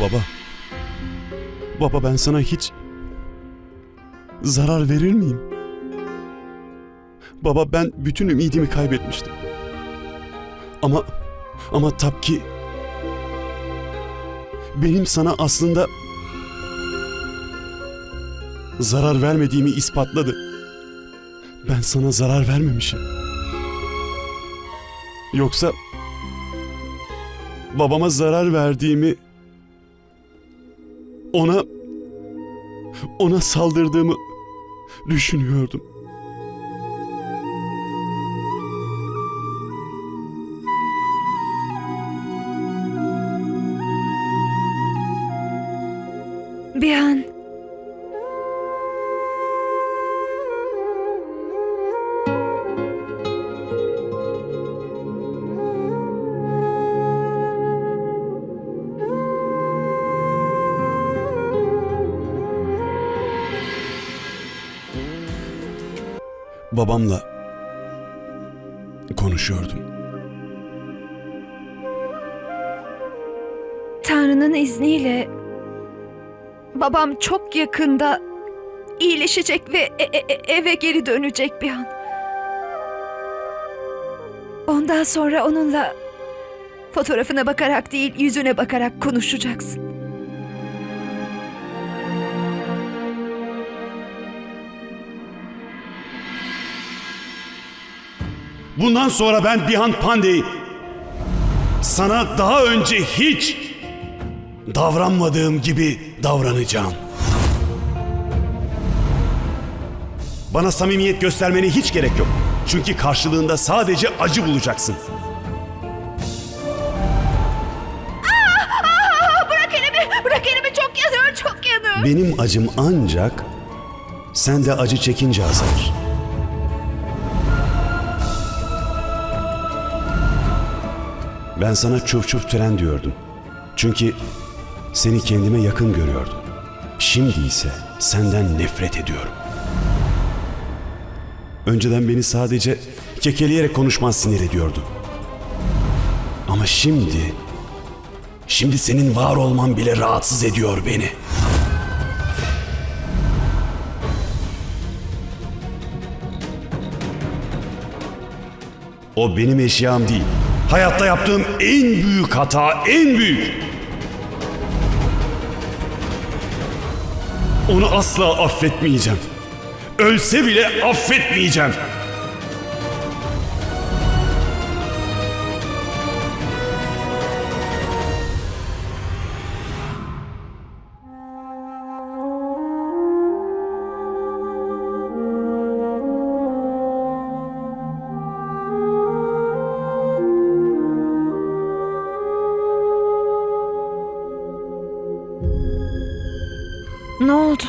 Baba. Baba ben sana hiç zarar verir miyim? Baba ben bütün ümidimi kaybetmiştim. Ama ama Tapki benim sana aslında zarar vermediğimi ispatladı. Ben sana zarar vermemişim. Yoksa babama zarar verdiğimi ona ona saldırdığımı düşünüyordum. Babamla konuşuyordum. Tanrı'nın izniyle babam çok yakında iyileşecek ve e- e- e- eve geri dönecek bir an. Ondan sonra onunla fotoğrafına bakarak değil yüzüne bakarak konuşacaksın. Bundan sonra ben Bihan Pandey sana daha önce hiç davranmadığım gibi davranacağım. Bana samimiyet göstermene hiç gerek yok. Çünkü karşılığında sadece acı bulacaksın. Bırak elimi, bırak elimi çok yanıyor, çok yanıyor. Benim acım ancak sen de acı çekince azalır. Ben sana çuf çuf tren diyordum. Çünkü seni kendime yakın görüyordum. Şimdi ise senden nefret ediyorum. Önceden beni sadece kekeleyerek konuşman sinir ediyordu. Ama şimdi, şimdi senin var olman bile rahatsız ediyor beni. O benim eşyam değil. Hayatta yaptığım en büyük hata, en büyük. Onu asla affetmeyeceğim. Ölse bile affetmeyeceğim. Oldu?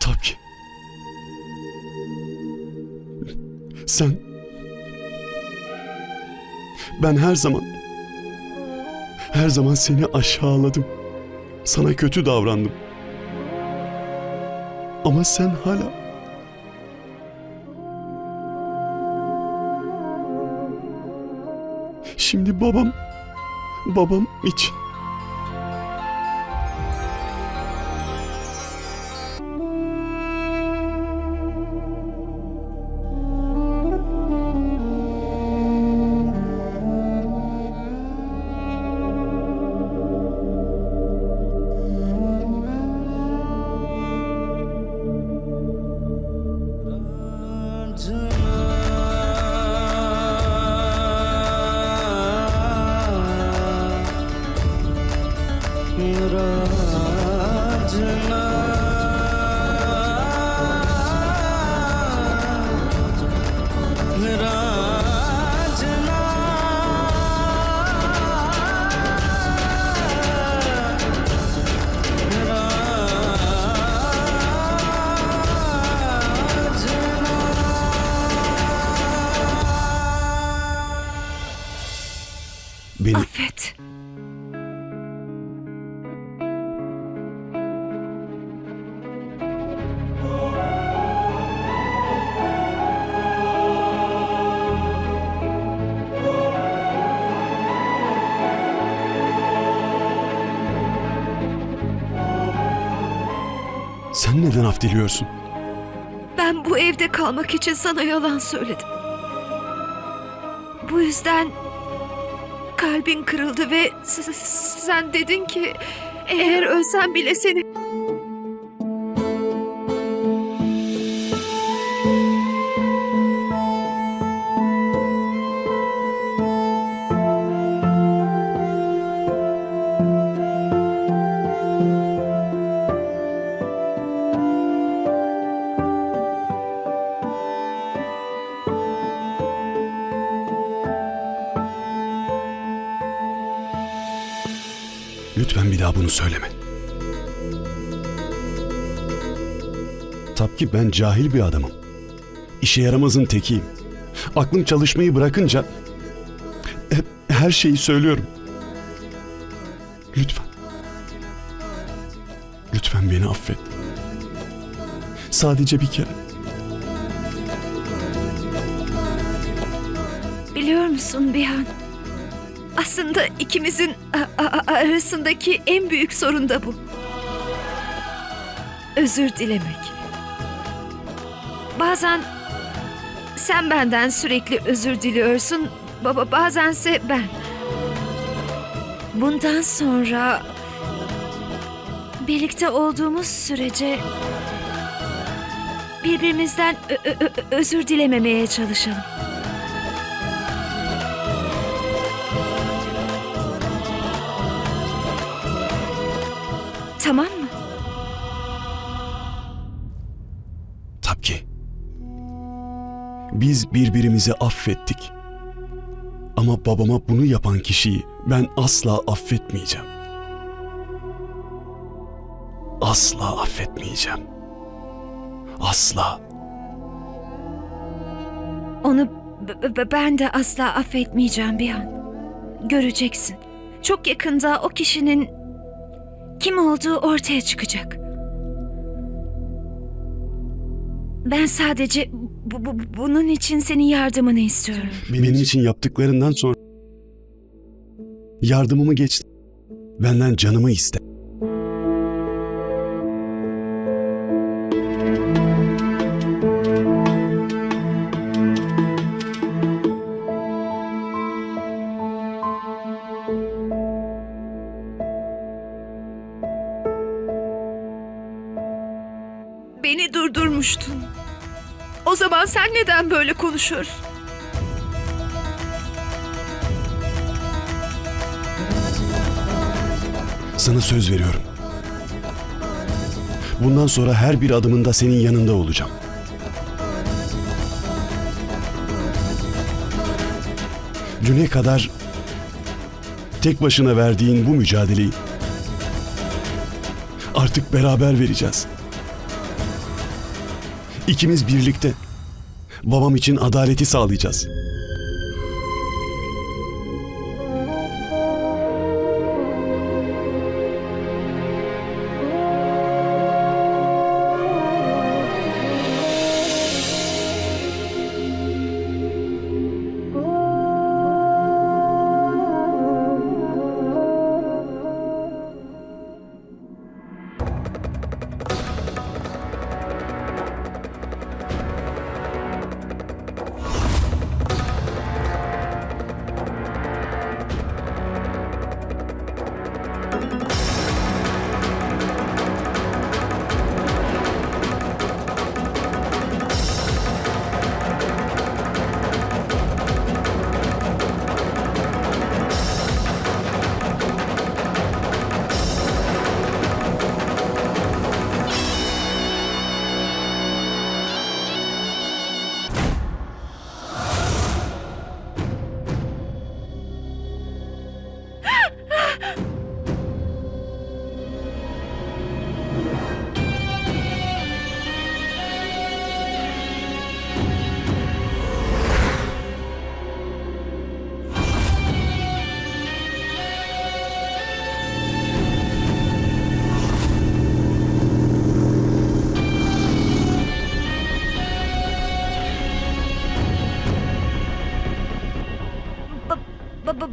Tabii. Sen... Ben her zaman... Her zaman seni aşağıladım. Sana kötü davrandım. Ama sen hala... Şimdi babam... Babam için... diliyorsun? Ben bu evde kalmak için sana yalan söyledim. Bu yüzden kalbin kırıldı ve sen dedin ki eğer ölsem bile seni Lütfen bir daha bunu söyleme. Tabii ki ben cahil bir adamım. İşe yaramazın tekiyim. Aklım çalışmayı bırakınca hep her şeyi söylüyorum. Lütfen. Lütfen beni affet. Sadece bir kere. biliyor musun Bihan? Aslında ikimizin arasındaki en büyük sorun da bu. Özür dilemek. Bazen sen benden sürekli özür diliyorsun, baba bazense ben. Bundan sonra birlikte olduğumuz sürece birbirimizden özür dilememeye çalışalım. Tamam mı? Tabii ki. Biz birbirimizi affettik. Ama babama bunu yapan kişiyi ben asla affetmeyeceğim. Asla affetmeyeceğim. Asla. Onu ben de asla affetmeyeceğim bir an. Göreceksin. Çok yakında o kişinin kim olduğu ortaya çıkacak. Ben sadece bu- bu- bunun için senin yardımını istiyorum. Benim için yaptıklarından sonra yardımımı geçti. Benden canımı iste. Durdurmuştun. O zaman sen neden böyle konuşuyorsun? Sana söz veriyorum. Bundan sonra her bir adımında senin yanında olacağım. Düne kadar tek başına verdiğin bu mücadeleyi artık beraber vereceğiz. İkimiz birlikte babam için adaleti sağlayacağız.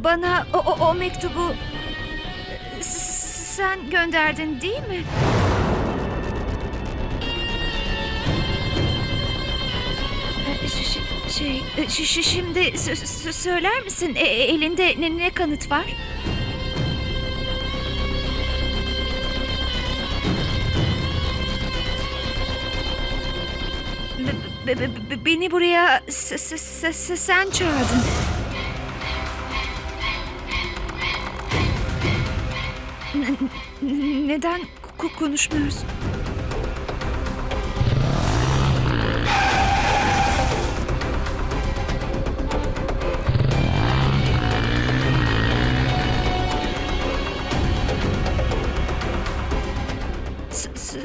Bana o, o, o mektubu e, sen gönderdin değil mi? E, şey, şey şimdi söyler misin elinde ne, ne kanıt var? Beni buraya sen çağırdın. Neden ko- konuşmuyorsun?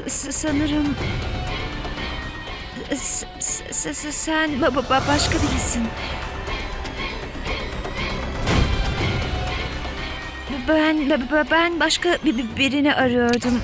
Sanırım sen ba- ba- ba- başka birisin. Ben ben başka bir- birini arıyordum.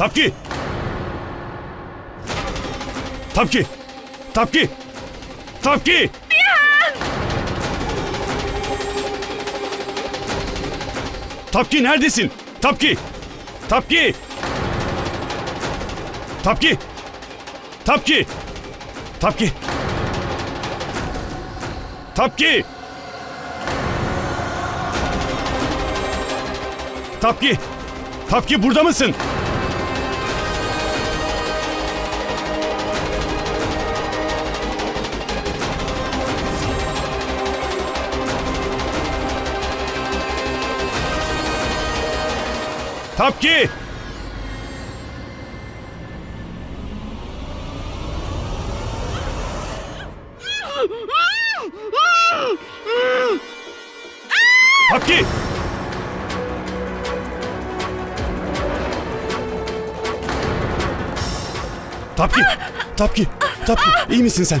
Tapki! Tapki! Tapki! Tapki! Tapki neredesin? Tapki! Tapki! Tapki! Tapki! Tapki! Tapki! Tapki! Tapki burada mısın? Tapki! Tapki! Tapki! Tapki! Tapki! İyi misin sen?